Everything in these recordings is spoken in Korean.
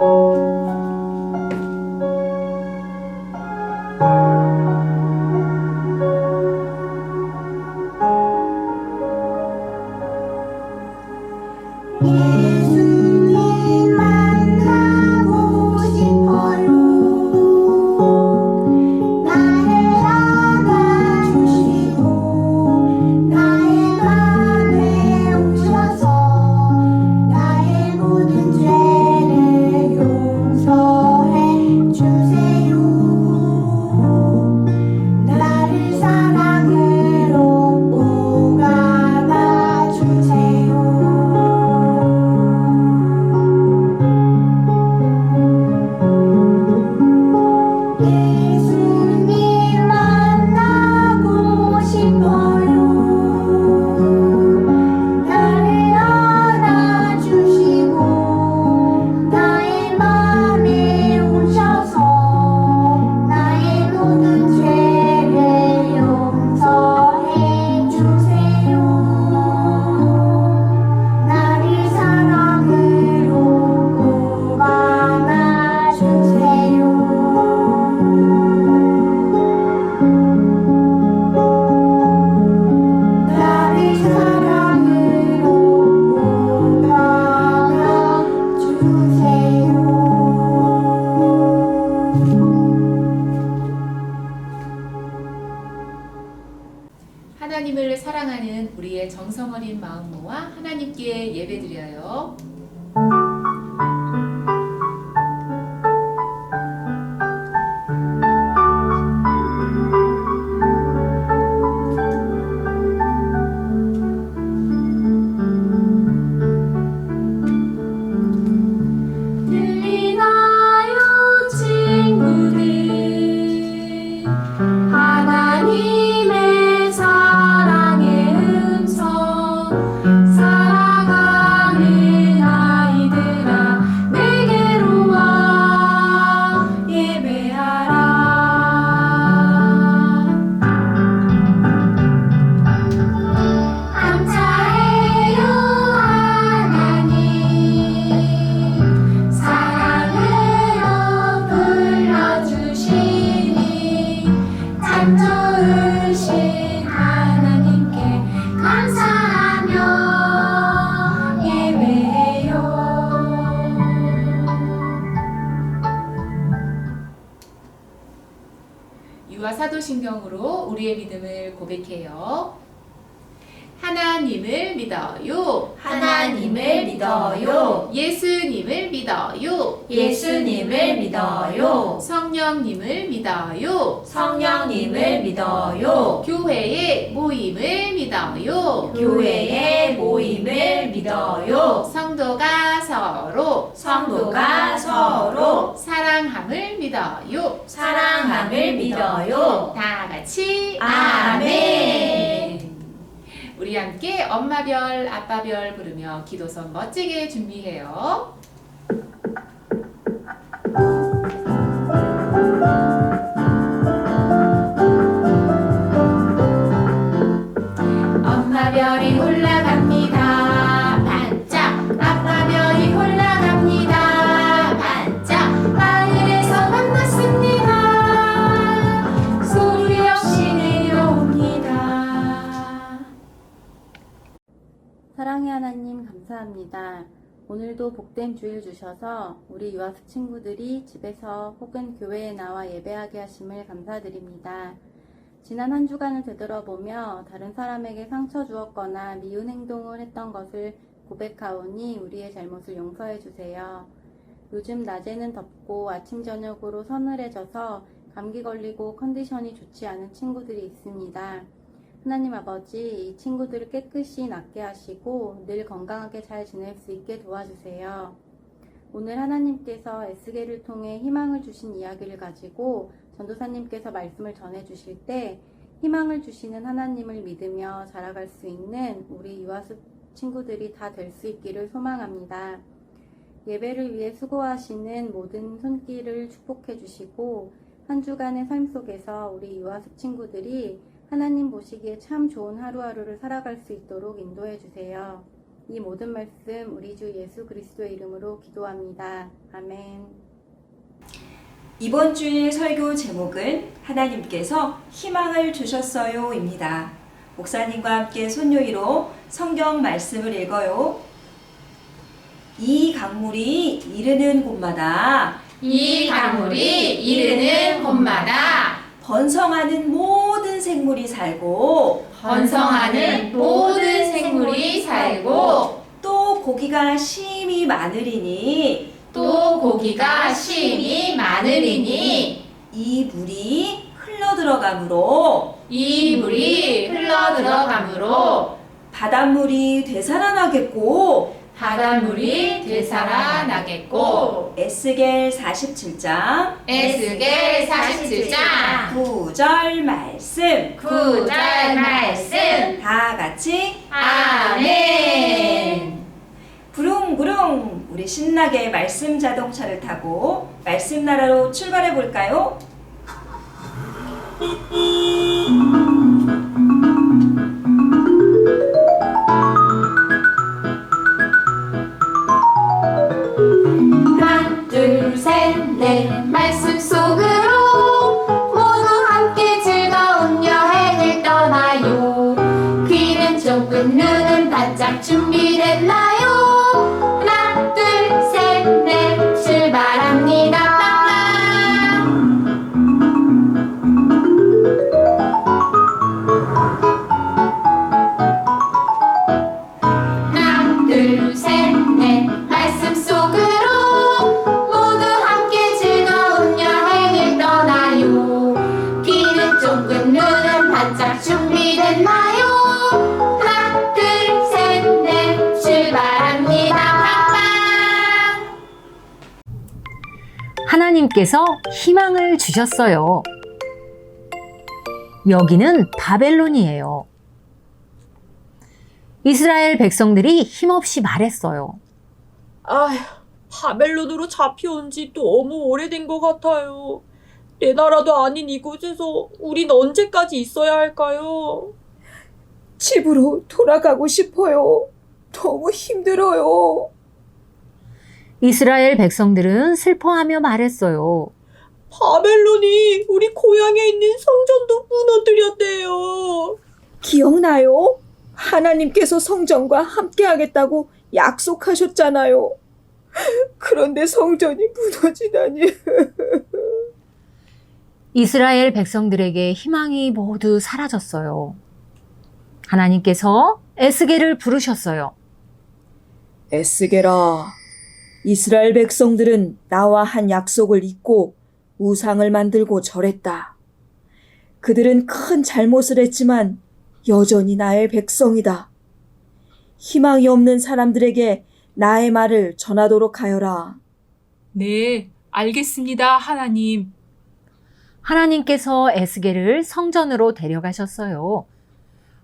예 유아 사도신경으로 우리의 믿음을 고백해요. 하나님을 믿어요. 하나님을 믿어요. 예수님을 믿어요. 예수님을 믿어요. 성령님을 믿어요. 성령님을 믿어요. 교회의 모임을 믿어요. 교회의 모임을 믿어요. 성도가 서로 성도가 서로 사랑함을 믿어요. 사랑함을 믿어요. 다 같이 아멘. 우리 함께 엄마별, 아빠별 부르며 기도선 멋지게 준비해요. 주일 주셔서 우리 유아수 친구들이 집에서 혹은 교회에 나와 예배하게 하심을 감사드립니다. 지난 한 주간을 되돌아보며 다른 사람에게 상처 주었거나 미운 행동을 했던 것을 고백하오니 우리의 잘못을 용서해 주세요. 요즘 낮에는 덥고 아침 저녁으로 서늘해져서 감기 걸리고 컨디션이 좋지 않은 친구들이 있습니다. 하나님 아버지, 이 친구들을 깨끗이 낫게 하시고 늘 건강하게 잘 지낼 수 있게 도와주세요. 오늘 하나님께서 에스겔을 통해 희망을 주신 이야기를 가지고 전도사님께서 말씀을 전해 주실 때 희망을 주시는 하나님을 믿으며 자라갈 수 있는 우리 유아수 친구들이 다 될 수 있기를 소망합니다. 예배를 위해 수고하시는 모든 손길을 축복해 주시고 한 주간의 삶 속에서 우리 유아수 친구들이 하나님 보시기에 참 좋은 하루하루를 살아갈 수 있도록 인도해 주세요. 이 모든 말씀 우리 주 예수 그리스도의 이름으로 기도합니다. 아멘. 이번 주일 설교 제목은 하나님께서 희망을 주셨어요입니다. 목사님과 함께 손요이로 성경 말씀을 읽어요. 이 강물이 이르는 곳마다 이 강물이 이르는 곳마다 번성하는 모든 생물이 살고 번성하는 모든 생물이 살고 또 고기가 심히 많으리니 또 고기가 심이 많으리니 이 물이 흘러 들어가므로 이 물이 흘러 들어가므로 바닷물이 되살아나겠고 바닷물이 되살아나겠고 에스겔 47장 에스겔 47장 9절 말씀 9절 말씀 다 같이 아멘 부릉부릉 우리 신나게 말씀 자동차를 타고 말씀 나라로 출발해 볼까요? 하나 둘셋넷 말씀 속 하나님께서 희망을 주셨어요. 여기는 바벨론이에요. 이스라엘 백성들이 힘없이 말했어요. 아휴, 바벨론으로 잡혀온 지 너무 오래된 것 같아요. 내 나라도 아닌 이곳에서 우린 언제까지 있어야 할까요? 집으로 돌아가고 싶어요. 너무 힘들어요. 이스라엘 백성들은 슬퍼하며 말했어요. 바벨론이 우리 고향에 있는 성전도 무너뜨렸대요. 기억나요? 하나님께서 성전과 함께 하겠다고 약속하셨잖아요. 그런데 성전이 무너지다니. 이스라엘 백성들에게 희망이 모두 사라졌어요. 하나님께서 에스겔을 부르셨어요. 에스게라, 이스라엘 백성들은 나와 한 약속을 잊고 우상을 만들고 절했다. 그들은 큰 잘못을 했지만 여전히 나의 백성이다. 희망이 없는 사람들에게 나의 말을 전하도록 하여라. 네, 알겠습니다, 하나님. 하나님께서 에스겔을 성전으로 데려가셨어요.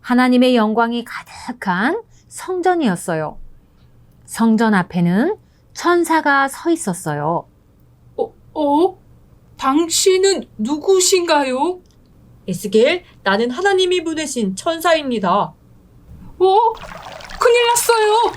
하나님의 영광이 가득한 성전이었어요. 성전 앞에는 천사가 서 있었어요. 어, 어? 당신은 누구신가요? 에스겔, 나는 하나님이 보내신 천사입니다. 어? 큰일 났어요.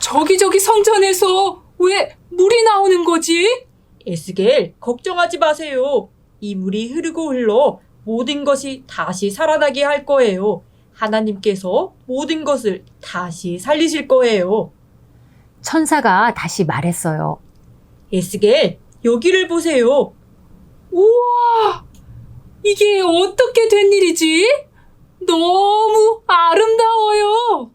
저기 저기 성전에서 왜 물이 나오는 거지? 에스겔, 걱정하지 마세요. 이 물이 흐르고 흘러 모든 것이 다시 살아나게 할 거예요. 하나님께서 모든 것을 다시 살리실 거예요. 천사가 다시 말했어요. 에스겔, 여기를 보세요. 우와! 이게 어떻게 된 일이지? 너무 아름다워요.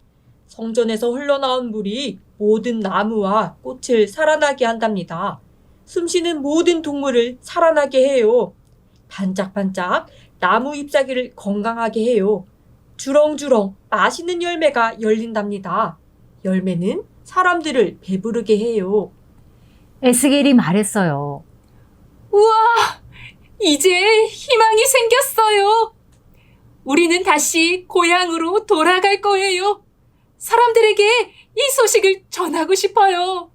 성전에서 흘러나온 물이 모든 나무와 꽃을 살아나게 한답니다. 숨쉬는 모든 동물을 살아나게 해요. 반짝반짝 나무 잎사귀를 건강하게 해요. 주렁주렁 맛있는 열매가 열린답니다. 열매는 사람들을 배부르게 해요. 에스겔이 말했어요. 우와! 이제 희망이 생겼어요. 우리는 다시 고향으로 돌아갈 거예요. 사람들에게 이 소식을 전하고 싶어요.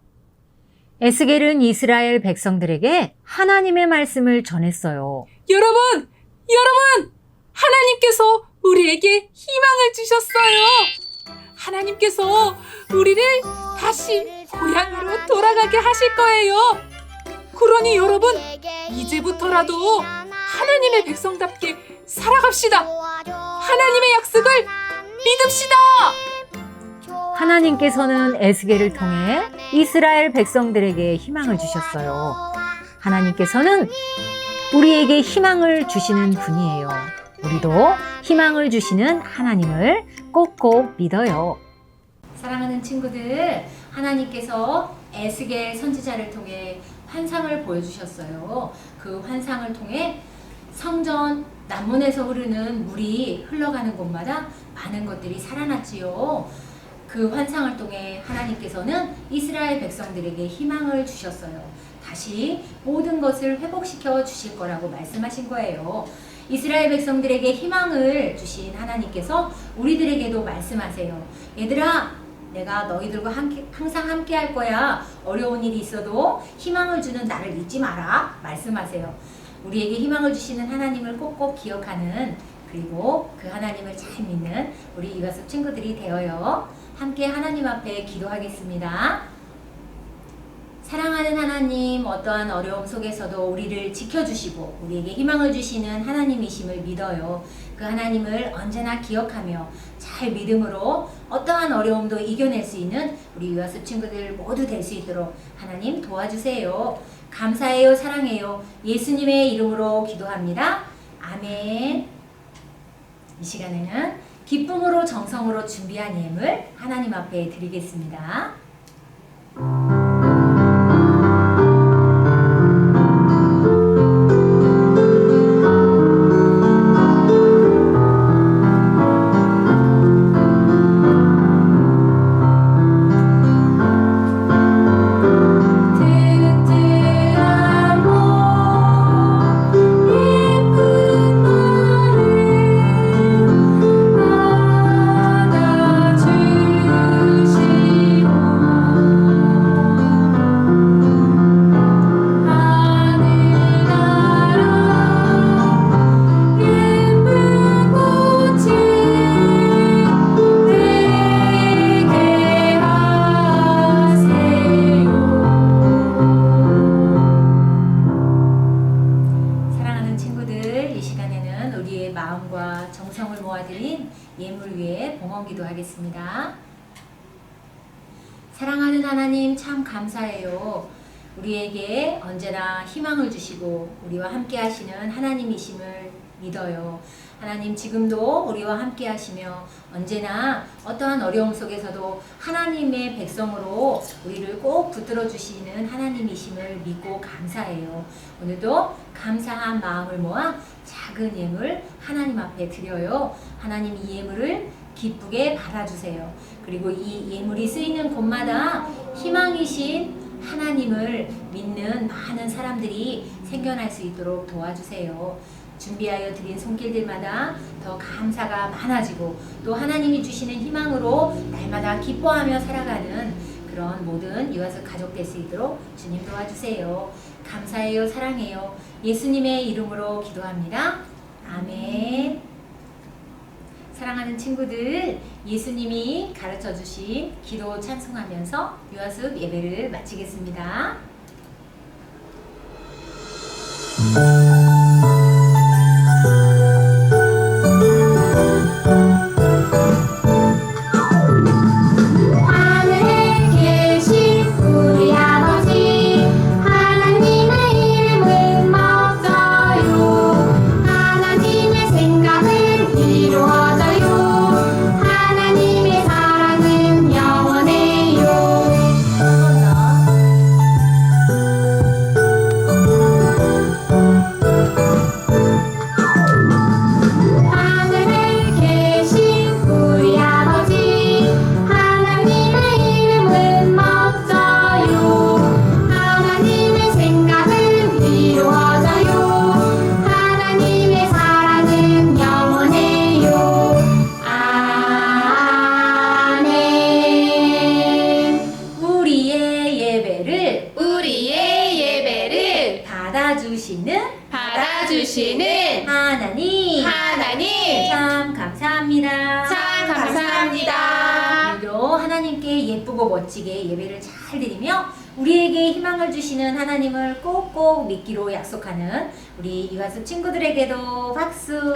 에스겔은 이스라엘 백성들에게 하나님의 말씀을 전했어요. 여러분, 여러분! 하나님께서 우리에게 희망을 주셨어요. 하나님께서 우리를 다시 고향으로 돌아가게 하실 거예요. 그러니 여러분, 이제부터라도 하나님의 백성답게 살아갑시다. 하나님의 약속을 믿읍시다. 하나님께서는 에스겔을 통해 이스라엘 백성들에게 희망을 주셨어요. 하나님께서는 우리에게 희망을 주시는 분이에요. 우리도 희망을 주시는 하나님을 꼭꼭 믿어요. 사랑하는 친구들, 하나님께서 에스겔 선지자를 통해 환상을 보여주셨어요. 그 환상을 통해 성전 남문에서 흐르는 물이 흘러가는 곳마다 많은 것들이 살아났지요. 그 환상을 통해 하나님께서는 이스라엘 백성들에게 희망을 주셨어요. 다시 모든 것을 회복시켜 주실 거라고 말씀하신 거예요. 이스라엘 백성들에게 희망을 주신 하나님께서 우리들에게도 말씀하세요. 얘들아, 내가 너희들과 함께, 항상 함께 할 거야. 어려운 일이 있어도 희망을 주는 나를 잊지 마라. 말씀하세요. 우리에게 희망을 주시는 하나님을 꼭꼭 기억하는 그리고 그 하나님을 잘 믿는 우리 이가섭 친구들이 되어요. 함께 하나님 앞에 기도하겠습니다. 사랑하는 하나님, 어떠한 어려움 속에서도 우리를 지켜주시고 우리에게 희망을 주시는 하나님이심을 믿어요. 그 하나님을 언제나 기억하며 잘 믿음으로 어떠한 어려움도 이겨낼 수 있는 우리 유아습 친구들 모두 될 수 있도록 하나님 도와주세요. 감사해요, 사랑해요. 예수님의 이름으로 기도합니다. 아멘. 이 시간에는 기쁨으로 정성으로 준비한 예물 하나님 앞에 드리겠습니다. 사랑하는 하나님 참 감사해요. 우리에게 언제나 희망을 주시고 우리와 함께 하시는 하나님이심을 믿어요. 하나님 지금도 우리와 함께 하시며 언제나 어떠한 어려움 속에서도 하나님의 백성으로 우리를 꼭 붙들어 주시는 하나님이심을 믿고 감사해요. 오늘도 감사한 마음을 모아 작은 예물 하나님 앞에 드려요. 하나님 이 예물을 기쁘게 받아주세요. 그리고 이 예물이 쓰이는 곳마다 희망이신 하나님을 믿는 많은 사람들이 생겨날 수 있도록 도와주세요. 준비하여 드린 손길들마다 더 감사가 많아지고 또 하나님이 주시는 희망으로 날마다 기뻐하며 살아가는 그런 모든 유아석 가족 될 수 있도록 주님 도와주세요. 감사해요, 사랑해요. 예수님의 이름으로 기도합니다. 아멘. 사랑하는 친구들, 예수님이 가르쳐 주신 기도 찬송하면서 유아습 예배를 마치겠습니다. 받아주시는 받아주시는 하나님 하나님 참 감사합니다. 참 감사합니다. 오늘도 하나님께 예쁘고 멋지게 예배를 잘 드리며 우리에게 희망을 주시는 하나님을 꼭꼭 믿기로 약속하는 우리 유아습 친구들에게도 박수.